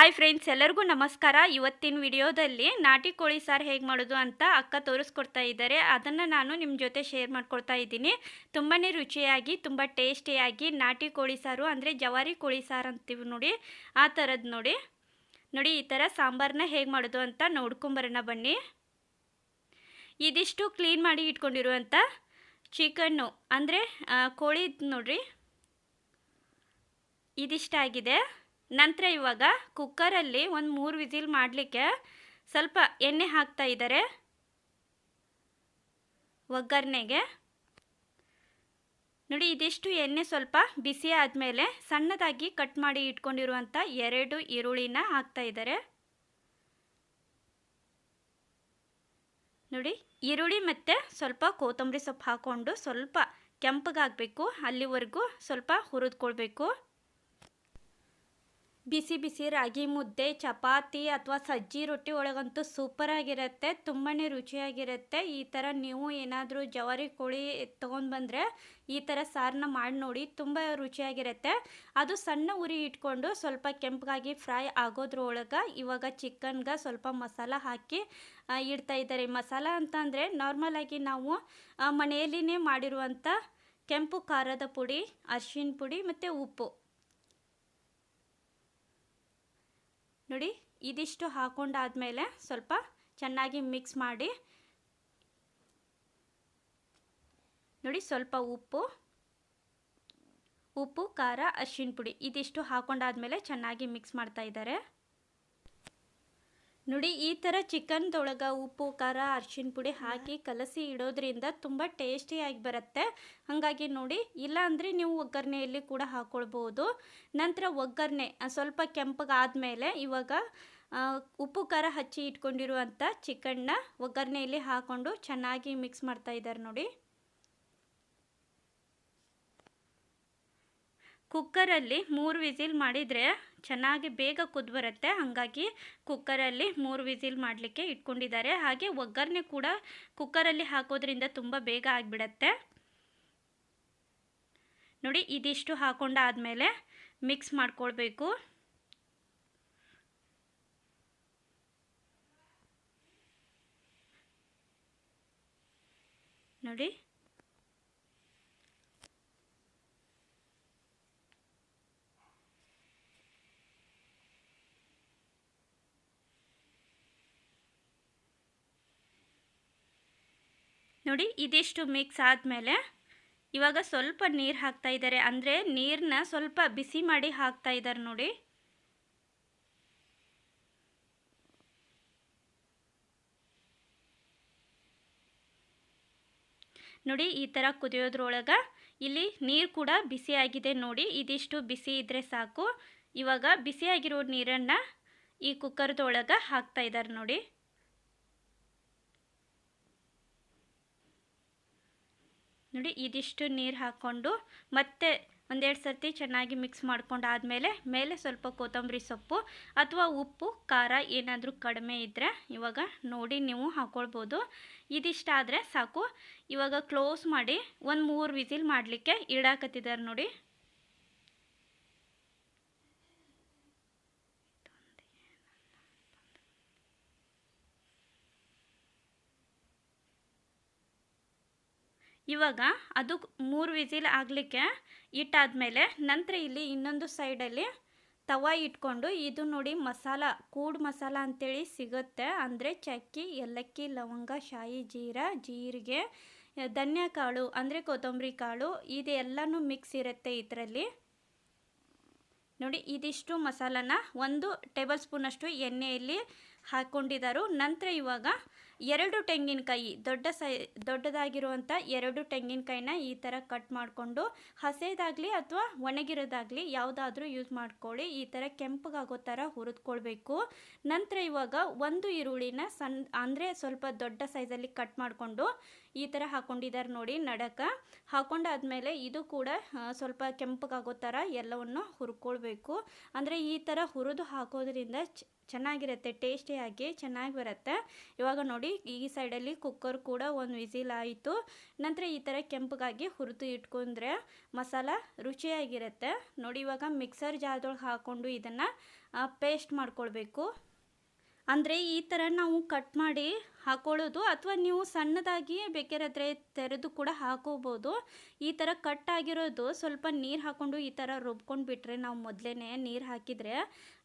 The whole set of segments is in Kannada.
ಹಾಯ್ ಫ್ರೆಂಡ್ಸ್ ಎಲ್ಲರಿಗೂ ನಮಸ್ಕಾರ. ಇವತ್ತಿನ ವಿಡಿಯೋದಲ್ಲಿ ನಾಟಿ ಕೋಳಿ ಸಾರು ಹೇಗೆ ಮಾಡೋದು ಅಂತ ಅಕ್ಕ ತೋರಿಸ್ಕೊಡ್ತಾ ಇದ್ದಾರೆ. ಅದನ್ನು ನಾನು ನಿಮ್ಮ ಜೊತೆ ಶೇರ್ ಮಾಡ್ಕೊಳ್ತಾ ಇದ್ದೀನಿ. ತುಂಬಾ ರುಚಿಯಾಗಿ, ತುಂಬ ಟೇಸ್ಟಿಯಾಗಿ ನಾಟಿ ಕೋಳಿ ಸಾರು ಅಂದರೆ ಜವಾರಿ ಕೋಳಿ ಸಾರು ಅಂತೀವಿ ನೋಡಿ. ಆ ಥರದ್ದು ನೋಡಿ. ನೋಡಿ, ಈ ಥರ ಸಾಂಬಾರನ್ನ ಹೇಗೆ ಮಾಡೋದು ಅಂತ ನೋಡ್ಕೊಂಬರೋಣ ಬನ್ನಿ. ಇದಿಷ್ಟು ಕ್ಲೀನ್ ಮಾಡಿ ಇಟ್ಕೊಂಡಿರುವಂಥ ಚಿಕನ್ನು ಅಂದರೆ ಕೋಳಿ ನೋಡ್ರಿ. ಇದಿಷ್ಟಾಗಿದೆ. ನಂತರ ಇವಾಗ ಕುಕ್ಕರಲ್ಲಿ ಒಂದು ಮೂರು ವಿಸಿಲ್ ಮಾಡಲಿಕ್ಕೆ ಸ್ವಲ್ಪ ಎಣ್ಣೆ ಹಾಕ್ತಾ ಇದ್ದಾರೆ. ಒಗ್ಗರಣೆಗೆ. ನೋಡಿ, ಇದಿಷ್ಟು ಎಣ್ಣೆ ಸ್ವಲ್ಪ ಬಿಸಿ ಆದಮೇಲೆ ಸಣ್ಣದಾಗಿ ಕಟ್ ಮಾಡಿ ಇಟ್ಕೊಂಡಿರುವಂಥ ಎರಡು ಈರುಳ್ಳಿನ ಹಾಕ್ತಾ ಇದ್ದಾರೆ. ನೋಡಿ, ಈರುಳ್ಳಿ ಮತ್ತು ಸ್ವಲ್ಪ ಕೊತ್ತಂಬರಿ ಸೊಪ್ಪು ಹಾಕ್ಕೊಂಡು ಸ್ವಲ್ಪ ಕೆಂಪಗಾಗಬೇಕು, ಅಲ್ಲಿವರೆಗೂ ಸ್ವಲ್ಪ ಹುರಿದ್ಕೊಳ್ಬೇಕು. ಬಿಸಿ ಬಿಸಿ ರಾಗಿ ಮುದ್ದೆ, ಚಪಾತಿ ಅಥವಾ ಸಜ್ಜಿ ರೊಟ್ಟಿ ಒಳಗಂತೂ ಸೂಪರಾಗಿರುತ್ತೆ ತುಂಬಾ ರುಚಿಯಾಗಿರುತ್ತೆ. ಈ ಥರ ನೀವು ಏನಾದರೂ ಜವಾರಿ ಕೋಳಿ ತೊಗೊಂಡು ಬಂದರೆ ಈ ಥರ ಸಾರನ್ನ ಮಾಡಿ ನೋಡಿ ತುಂಬ ರುಚಿಯಾಗಿರುತ್ತೆ. ಅದು ಸಣ್ಣ ಉರಿ ಇಟ್ಕೊಂಡು ಸ್ವಲ್ಪ ಕೆಂಪಗಾಗಿ ಫ್ರೈ ಆಗೋದ್ರೊಳಗೆ ಇವಾಗ ಚಿಕನ್ಗೆ ಸ್ವಲ್ಪ ಮಸಾಲ ಹಾಕಿ ಇಡ್ತಾ ಇದ್ದಾರೆ. ಮಸಾಲ ಅಂತಂದರೆ ನಾರ್ಮಲಾಗಿ ನಾವು ಮನೆಯಲ್ಲಿನೇ ಮಾಡಿರುವಂಥ ಕೆಂಪು ಖಾರದ ಪುಡಿ, ಅರಿಶಿನ ಪುಡಿ ಮತ್ತು ಉಪ್ಪು. ನೋಡಿ, ಇದಿಷ್ಟು ಹಾಕೊಂಡಾದ್ಮೇಲೆ ಸ್ವಲ್ಪ ಚೆನ್ನಾಗಿ ಮಿಕ್ಸ್ ಮಾಡಿ, ನೋಡಿ ಸ್ವಲ್ಪ ಉಪ್ಪು ಉಪ್ಪು, ಖಾರ ಅರಿಶಿನ ಪುಡಿ ಇದಿಷ್ಟು ಹಾಕೊಂಡಾದ್ಮೇಲೆ ಚೆನ್ನಾಗಿ ಮಿಕ್ಸ್ ಮಾಡ್ತಾ ಇದ್ದಾರೆ. ನೋಡಿ, ಈ ಥರ ಚಿಕನ್ದೊಳಗೆ ಉಪ್ಪು, ಖಾರ ಅರ್ಶಿನ ಪುಡಿ ಹಾಕಿ ಕಲಸಿ ಇಡೋದ್ರಿಂದ ತುಂಬ ಟೇಸ್ಟಿಯಾಗಿ ಬರುತ್ತೆ. ಹಾಗಾಗಿ ನೋಡಿ ಇಲ್ಲ ಅಂದರೆ ನೀವು ಒಗ್ಗರಣೆಯಲ್ಲಿ ಕೂಡ ಹಾಕ್ಕೊಳ್ಬೋದು ನಂತರ ಒಗ್ಗರಣೆ ಸ್ವಲ್ಪ ಕೆಂಪಗಾದಮೇಲೆ ಇವಾಗ ಉಪ್ಪು, ಖಾರ ಹಚ್ಚಿ ಇಟ್ಕೊಂಡಿರುವಂಥ ಚಿಕನ್ನ ಒಗ್ಗರಣೆಯಲ್ಲಿ ಹಾಕ್ಕೊಂಡು ಚೆನ್ನಾಗಿ ಮಿಕ್ಸ್ ಮಾಡ್ತಾ ಇದ್ದಾರೆ ನೋಡಿ. ಕುಕ್ಕರಲ್ಲಿ ಮೂರು ವಿಸಿಲ್ ಮಾಡಿದರೆ ಚೆನ್ನಾಗಿ ಬೇಗ ಕುದ್ದು ಬರುತ್ತೆ ಹಾಗಾಗಿ ಕುಕ್ಕರಲ್ಲಿ ಮೂರು ವಿಸಿಲ್ ಮಾಡಲಿಕ್ಕೆ ಇಟ್ಕೊಂಡಿದ್ದಾರೆ. ಹಾಗೆ ಒಗ್ಗರಣೆ ಕೂಡ ಕುಕ್ಕರಲ್ಲಿ ಹಾಕೋದ್ರಿಂದ ತುಂಬ ಬೇಗ ಆಗಿಬಿಡತ್ತೆ. ನೋಡಿ, ಇದಿಷ್ಟು ಹಾಕೊಂಡಾದಮೇಲೆ ಮಿಕ್ಸ್ ಮಾಡ್ಕೊಳ್ಬೇಕು. ನೋಡಿ ನೋಡಿ, ಇದಿಷ್ಟು ಮಿಕ್ಸ್ ಆದಮೇಲೆ ಇವಾಗ ಸ್ವಲ್ಪ ನೀರು ಹಾಕ್ತಾ ಇದ್ದಾರೆ. ಅಂದರೆ ನೀರನ್ನ ಸ್ವಲ್ಪ ಬಿಸಿ ಮಾಡಿ ಹಾಕ್ತಾ ಇದ್ದಾರೆ ನೋಡಿ. ನೋಡಿ, ಈ ಥರ ಕುದಿಯೋದ್ರೊಳಗೆ ಇಲ್ಲಿ ನೀರು ಕೂಡ ಬಿಸಿಯಾಗಿದೆ ನೋಡಿ. ಇದಿಷ್ಟು ಬಿಸಿ ಇದ್ದರೆ ಸಾಕು. ಇವಾಗ ಬಿಸಿಯಾಗಿರೋ ನೀರನ್ನು ಈ ಕುಕ್ಕರ್ದೊಳಗೆ ಹಾಕ್ತಾ ಇದ್ದಾರೆ ನೋಡಿ. ನೋಡಿ, ಇದಿಷ್ಟು ನೀರು ಹಾಕ್ಕೊಂಡು ಮತ್ತೆ ಒಂದೆರಡು ಸರ್ತಿ ಚೆನ್ನಾಗಿ ಮಿಕ್ಸ್ ಮಾಡ್ಕೊಂಡಾದಮೇಲೆ ಮೇಲೆ ಸ್ವಲ್ಪ ಕೊತ್ತಂಬರಿ ಸೊಪ್ಪು ಅಥವಾ ಉಪ್ಪು, ಖಾರ ಏನಾದರೂ ಕಡಿಮೆ ಇದ್ದರೆ ಇವಾಗ ನೋಡಿ ನೀವು ಹಾಕ್ಕೊಳ್ಬೋದು ಇದಿಷ್ಟಾದರೆ ಸಾಕು. ಇವಾಗ ಕ್ಲೋಸ್ ಮಾಡಿ ಒಂದು ಮೂರು ವಿಸಿಲ್ ಮಾಡಲಿಕ್ಕೆ ಇಡಾಕತ್ತಿದ್ದಾರೆ ನೋಡಿ. ಇವಾಗ ಅದು ಮೂರು ವಿಸಿಲ್ ಆಗಲಿಕ್ಕೆ ಇಟ್ಟಾದಮೇಲೆ ನಂತರ ಇಲ್ಲಿ ಇನ್ನೊಂದು ಸೈಡಲ್ಲಿ ತವ ಇಟ್ಕೊಂಡು ಇದು ನೋಡಿ ಮಸಾಲ, ಕೂಡ್ ಮಸಾಲ ಅಂತೇಳಿ ಸಿಗುತ್ತೆ. ಅಂದರೆ ಚಕ್ಕಿ, ಏಲಕ್ಕಿ, ಲವಂಗ, ಶಾಯಿ, ಜೀರಾ, ಜೀರಿಗೆ, ಧನ್ಯ ಕಾಳು, ಅಂದರೆ ಕೊತ್ತಂಬರಿ ಕಾಳು ಇದೆಲ್ಲನೂ ಮಿಕ್ಸ್ ಇರುತ್ತೆ ಇದರಲ್ಲಿ. ನೋಡಿ, ಇದಿಷ್ಟು ಮಸಾಲನ ಒಂದು ಟೇಬಲ್ ಸ್ಪೂನಷ್ಟು ಎಣ್ಣೆಯಲ್ಲಿ ಹಾಕ್ಕೊಂಡಿದ್ದಾರು ನಂತರ ಇವಾಗ ಎರಡು ತೆಂಗಿನಕಾಯಿ ದೊಡ್ಡ ಸೈ, ದೊಡ್ಡದಾಗಿರುವಂಥ ಎರಡು ತೆಂಗಿನಕಾಯಿನ ಈ ಥರ ಕಟ್ ಮಾಡಿಕೊಂಡು ಹಸೇದಾಗಲಿ ಅಥವಾ ಒಣಗಿರೋದಾಗಲಿ ಯಾವುದಾದ್ರೂ ಯೂಸ್ ಮಾಡ್ಕೊಳ್ಳಿ. ಈ ಥರ ಕೆಂಪಗಾಗೋ ಥರ ಹುರಿದ್ಕೊಳ್ಬೇಕು. ನಂತರ ಇವಾಗ ಒಂದು ಈರುಳ್ಳಿನ ಸಣ್ಣ ಅಂದರೆ ಸ್ವಲ್ಪ ದೊಡ್ಡ ಸೈಜಲ್ಲಿ ಕಟ್ ಮಾಡಿಕೊಂಡು ಈ ಥರ ಹಾಕೊಂಡಿದ್ದಾರೆ ನೋಡಿ ನಡಕ. ಹಾಕೊಂಡಾದ್ಮೇಲೆ ಇದು ಕೂಡ ಸ್ವಲ್ಪ ಕೆಂಪಗಾಗೋ ಥರ ಎಲ್ಲವನ್ನು ಹುರ್ಕೊಳ್ಬೇಕು. ಅಂದರೆ ಈ ಥರ ಹುರಿದು ಹಾಕೋದ್ರಿಂದ ಚೆನ್ನಾಗಿರುತ್ತೆ, ಟೇಸ್ಟಿಯಾಗಿ ಚೆನ್ನಾಗಿ ಬರುತ್ತೆ. ಇವಾಗ ನೋಡಿ ಈ ಸೈಡಲ್ಲಿ ಕುಕ್ಕರ್ ಕೂಡ ಒಂದು ವಿಸಿಲ್ ಆಯಿತು. ನಂತರ ಈ ಥರ ಕೆಂಪಗಾಗಿ ಹುರಿದು ಇಟ್ಕೊಂಡ್ರೆ ಮಸಾಲ ರುಚಿಯಾಗಿರುತ್ತೆ. ನೋಡಿ ಇವಾಗ ಮಿಕ್ಸರ್ ಜಾರ್ದೊಳಗೆ ಹಾಕ್ಕೊಂಡು ಇದನ್ನು ಪೇಸ್ಟ್ ಮಾಡ್ಕೊಳ್ಬೇಕು. ಅಂದರೆ ಈ ಥರ ನಾವು ಕಟ್ ಮಾಡಿ ಹಾಕೊಳ್ಳೋದು ಅಥವಾ ನೀವು ಸಣ್ಣದಾಗಿ ಬೇಕಾದ್ರೆ ತೆರೆದು ಕೂಡ ಹಾಕೋಬೋದು. ಈ ಥರ ಕಟ್ ಆಗಿರೋದು ಸ್ವಲ್ಪ ನೀರು ಹಾಕ್ಕೊಂಡು ಈ ಥರ ರುಬ್ಕೊಂಡು ಬಿಟ್ಟರೆ ನಾವು ಮೊದಲೇ ನೀರು ಹಾಕಿದರೆ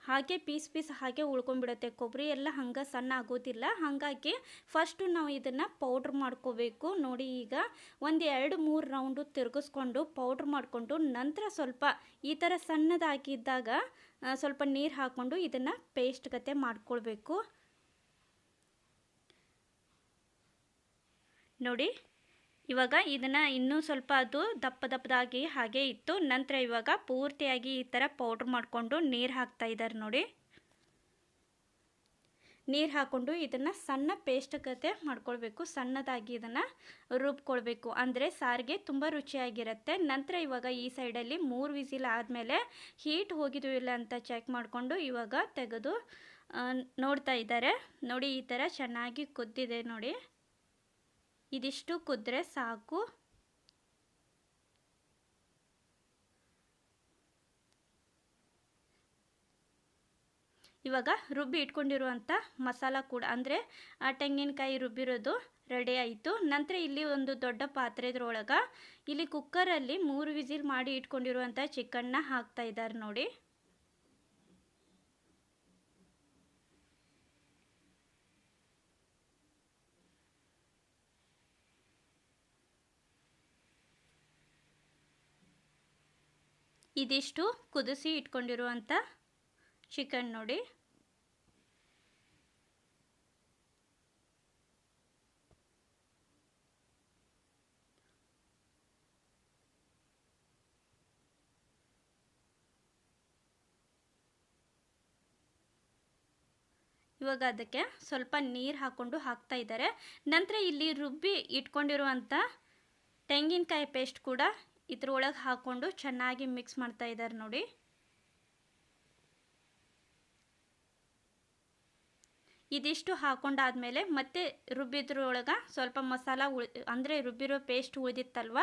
ಹಾಗೆ ಪೀಸ್ ಪೀಸ್ ಹಾಗೆ ಉಳ್ಕೊಂಡ್ಬಿಡುತ್ತೆ. ಕೊಬ್ಬರಿ ಎಲ್ಲ ಹಂಗೆ ಸಣ್ಣ ಆಗೋದಿಲ್ಲ. ಹಾಗಾಗಿ ಫಸ್ಟು ನಾವು ಇದನ್ನು ಪೌಡ್ರ್ ಮಾಡ್ಕೋಬೇಕು. ನೋಡಿ ಈಗ ಒಂದು ಎರಡು ಮೂರು ರೌಂಡು ತಿರುಗಿಸ್ಕೊಂಡು ಪೌಡ್ರ್ ಮಾಡಿಕೊಂಡು ನಂತರ ಸ್ವಲ್ಪ ಈ ಥರ ಸಣ್ಣದಾಗಿದ್ದಾಗ ಸ್ವಲ್ಪ ನೀರು ಹಾಕ್ಕೊಂಡು ಇದನ್ನು ಪೇಸ್ಟ್ ಗತೆ ಮಾಡ್ಕೊಳ್ಬೇಕು. ನೋಡಿ, ಇವಾಗ ಇದನ್ನು ಇನ್ನೂ ಸ್ವಲ್ಪ ಅದು ದಪ್ಪ ದಪ್ಪದಾಗಿ ಹಾಗೆ ಇತ್ತು. ನಂತರ ಇವಾಗ ಪೂರ್ತಿಯಾಗಿ ಈ ಥರ ಪೌಡ್ರ್ ಮಾಡಿಕೊಂಡು ನೀರು ಹಾಕ್ತಾ ಇದ್ದಾರೆ ನೋಡಿ. ನೀರು ಹಾಕ್ಕೊಂಡು ಇದನ್ನು ಸಣ್ಣ ಪೇಸ್ಟ್ ಕತೆ ಮಾಡ್ಕೊಳ್ಬೇಕು. ಸಣ್ಣದಾಗಿ ಇದನ್ನು ರುಬ್ಕೊಳ್ಬೇಕು. ಅಂದರೆ ಸಾರಿಗೆ ತುಂಬ ರುಚಿಯಾಗಿರುತ್ತೆ. ನಂತರ ಇವಾಗ ಈ ಸೈಡಲ್ಲಿ ಮೂರು ವಿಸಿಲ್ ಆದಮೇಲೆ ಹೀಟ್ ಹೋಗಿದ್ದು ಇಲ್ಲ ಅಂತ ಚೆಕ್ ಮಾಡಿಕೊಂಡು ಇವಾಗ ತೆಗೆದು ನೋಡ್ತಾ ಇದ್ದಾರೆ. ನೋಡಿ ಈ ಥರ ಚೆನ್ನಾಗಿ ಕುದ್ದಿದೆ ನೋಡಿ. ಇದಿಷ್ಟು ಕುದ್ರೆ ಸಾಕು. ಇವಾಗ ರುಬ್ಬಿ ಇಟ್ಕೊಂಡಿರುವಂಥ ಮಸಾಲ ಕೂಡ, ಅಂದರೆ ಆ ತೆಂಗಿನಕಾಯಿ ರುಬ್ಬಿರೋದು ರೆಡಿ ಆಯಿತು. ನಂತರ ಇಲ್ಲಿ ಒಂದು ದೊಡ್ಡ ಪಾತ್ರೆದ್ರೊಳಗೆ ಇಲ್ಲಿ ಕುಕ್ಕರಲ್ಲಿ ಮೂರು ವಿಸಿಲ್ ಮಾಡಿ ಇಟ್ಕೊಂಡಿರುವಂಥ ಚಿಕನ್ನ ಹಾಕ್ತಾ ಇದ್ದಾರೆ ನೋಡಿ. ಇದಿಷ್ಟು ಕುದಿಸಿ ಇಟ್ಕೊಂಡಿರುವಂಥ ಚಿಕನ್ ನೋಡಿ. ಇವಾಗ ಅದಕ್ಕೆ ಸ್ವಲ್ಪ ನೀರು ಹಾಕ್ಕೊಂಡು ಹಾಕ್ತಾ ಇದ್ದಾರೆ ನಂತರ ಇಲ್ಲಿ ರುಬ್ಬಿ ಇಟ್ಕೊಂಡಿರುವಂಥ ತೆಂಗಿನಕಾಯಿ ಪೇಸ್ಟ್ ಕೂಡ ಇದ್ರೊಳಗೆ ಹಾಕ್ಕೊಂಡು ಚೆನ್ನಾಗಿ ಮಿಕ್ಸ್ ಮಾಡ್ತಾ ಇದ್ದಾರೆ ನೋಡಿ. ಇದಿಷ್ಟು ಹಾಕೊಂಡಾದ್ಮೇಲೆ ಮತ್ತೆ ರುಬ್ಬಿದ್ರೊಳಗೆ ಸ್ವಲ್ಪ ಮಸಾಲ ಉಳ್, ಅಂದರೆ ರುಬ್ಬಿರೋ ಪೇಸ್ಟ್ ಉಳಿದಿತ್ತಲ್ವ,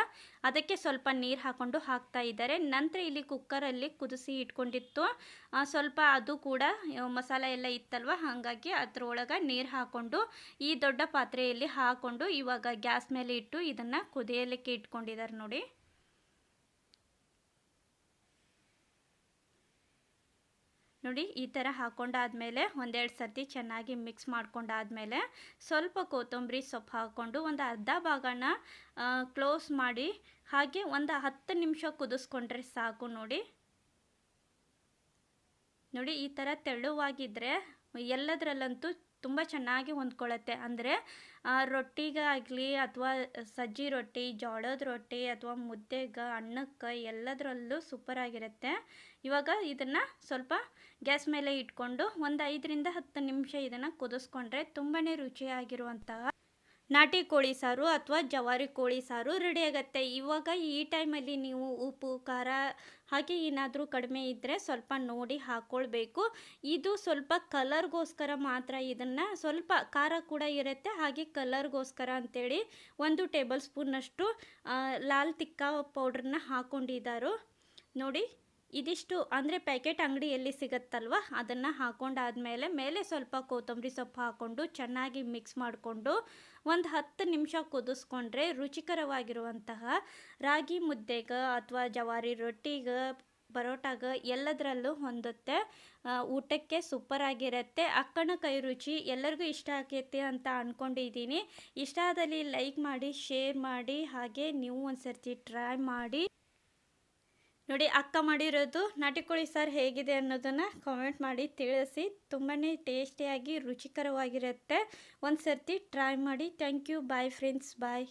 ಅದಕ್ಕೆ ಸ್ವಲ್ಪ ನೀರು ಹಾಕ್ಕೊಂಡು ಹಾಕ್ತಾ ಇದ್ದಾರೆ. ನಂತರ ಇಲ್ಲಿ ಕುಕ್ಕರಲ್ಲಿ ಕುದಿಸಿ ಇಟ್ಕೊಂಡಿತ್ತು. ಸ್ವಲ್ಪ ಅದು ಕೂಡ ಮಸಾಲ ಎಲ್ಲ ಇತ್ತಲ್ವ, ಹಾಗಾಗಿ ಅದರೊಳಗೆ ನೀರು ಹಾಕ್ಕೊಂಡು ಈ ದೊಡ್ಡ ಪಾತ್ರೆಯಲ್ಲಿ ಹಾಕ್ಕೊಂಡು ಇವಾಗ ಗ್ಯಾಸ್ ಮೇಲೆ ಇಟ್ಟು ಇದನ್ನು ಕುದಿಯಲಿಕ್ಕೆ ಇಟ್ಕೊಂಡಿದ್ದಾರೆ ನೋಡಿ. ನೋಡಿ, ಈ ಥರ ಹಾಕ್ಕೊಂಡಾದ್ಮೇಲೆ ಒಂದೆರಡು ಸರ್ತಿ ಚೆನ್ನಾಗಿ ಮಿಕ್ಸ್ ಮಾಡ್ಕೊಂಡಾದ್ಮೇಲೆ ಸ್ವಲ್ಪ ಕೊತ್ತಂಬರಿ ಸೊಪ್ಪು ಹಾಕ್ಕೊಂಡು ಒಂದು ಅರ್ಧ ಭಾಗನ ಕ್ಲೋಸ್ ಮಾಡಿ ಹಾಗೆ ಒಂದು ಹತ್ತು ನಿಮಿಷ ಕುದಿಸ್ಕೊಂಡ್ರೆ ಸಾಕು ನೋಡಿ. ನೋಡಿ, ಈ ಥರ ತೆಳುವಾಗಿದ್ದರೆ ಎಲ್ಲದರಲ್ಲಂತೂ ತುಂಬ ಚೆನ್ನಾಗಿ ಹೊಂದ್ಕೊಳ್ಳುತ್ತೆ. ಅಂದರೆ ರೊಟ್ಟಿಗಾಗಲಿ ಅಥವಾ ಸಜ್ಜಿ ರೊಟ್ಟಿ, ಜೋಳದ ರೊಟ್ಟಿ ಅಥವಾ ಮುದ್ದೆಗೆ, ಅನ್ನಕ್ಕೆ ಎಲ್ಲದರಲ್ಲೂ ಸೂಪರಾಗಿರುತ್ತೆ ಇವಾಗ ಇದನ್ನು ಸ್ವಲ್ಪ ಗ್ಯಾಸ್ ಮೇಲೆ ಇಟ್ಕೊಂಡು ಒಂದು ಐದರಿಂದ ಹತ್ತು ನಿಮಿಷ ಇದನ್ನು ಕುದಿಸ್ಕೊಂಡ್ರೆ ತುಂಬಾ ರುಚಿಯಾಗಿರುವಂತಹ ನಾಟಿ ಕೋಳಿ ಸಾರು ಅಥವಾ ಜವಾರಿ ಕೋಳಿ ಸಾರು ರೆಡಿ ಆಗುತ್ತೆ. ಇವಾಗ ಈ ಟೈಮಲ್ಲಿ ನೀವು ಉಪ್ಪು, ಖಾರ ಹಾಗೆ ಏನಾದರೂ ಕಡಿಮೆ ಇದ್ದರೆ ಸ್ವಲ್ಪ ನೋಡಿ ಹಾಕ್ಕೊಳ್ಬೇಕು ಇದು ಸ್ವಲ್ಪ ಕಲರ್ಗೋಸ್ಕರ ಮಾತ್ರ ಇದನ್ನು ಸ್ವಲ್ಪ ಖಾರ ಕೂಡ ಇರುತ್ತೆ. ಹಾಗೆ ಕಲರ್ಗೋಸ್ಕರ ಅಂತೇಳಿ ಒಂದು ಟೇಬಲ್ ಸ್ಪೂನಷ್ಟು ಲಾಲ್ ತಿಕ್ಕ ಪೌಡ್ರನ್ನ ಹಾಕ್ಕೊಂಡಿದ್ದಾರೋ ನೋಡಿ. ಇದಿಷ್ಟು ಅಂದರೆ ಪ್ಯಾಕೆಟ್ ಅಂಗಡಿಯಲ್ಲಿ ಸಿಗುತ್ತಲ್ವ? ಅದನ್ನು ಹಾಕೊಂಡಾದ್ಮೇಲೆ ಮೇಲೆ ಸ್ವಲ್ಪ ಕೊತ್ತಂಬರಿ ಸೊಪ್ಪು ಹಾಕ್ಕೊಂಡು ಚೆನ್ನಾಗಿ ಮಿಕ್ಸ್ ಮಾಡಿಕೊಂಡು ಒಂದು ಹತ್ತು ನಿಮಿಷ ಕುದಿಸ್ಕೊಂಡ್ರೆ ರುಚಿಕರವಾಗಿರುವಂತಹ ರಾಗಿ ಮುದ್ದೆಗೆ ಅಥವಾ ಜವಾರಿ ರೊಟ್ಟಿಗೆ, ಪರೋಟಾಗ ಎಲ್ಲದರಲ್ಲೂ ಹೊಂದುತ್ತೆ. ಊಟಕ್ಕೆ ಸೂಪರ್ ಆಗಿರುತ್ತೆ. ಅಕ್ಕನ ಕೈ ರುಚಿ ಎಲ್ಲರಿಗೂ ಇಷ್ಟ ಆಗೈತೆ ಅಂತ ಅಂದ್ಕೊಂಡಿದ್ದೀನಿ ಇಷ್ಟ ಆದಲ್ಲಿ ಲೈಕ್ ಮಾಡಿ ಶೇರ್ ಮಾಡಿ, ಹಾಗೆ ನೀವು ಒಂದು ಸರ್ತಿ ಟ್ರೈ ಮಾಡಿ. ನೋಡಿ, ಅಕ್ಕ ಮಾಡಿರೋದು ನಾಟಿ ಕೋಳಿ ಸಾರು ಹೇಗಿದೆ ಅನ್ನೋದನ್ನು ಕಾಮೆಂಟ್ ಮಾಡಿ ತಿಳಿಸಿ. ತುಂಬಾ ಟೇಸ್ಟಿಯಾಗಿ ರುಚಿಕರವಾಗಿರುತ್ತೆ. ಒಂದು ಸರ್ತಿ ಟ್ರೈ ಮಾಡಿ. Thank you bye friends bye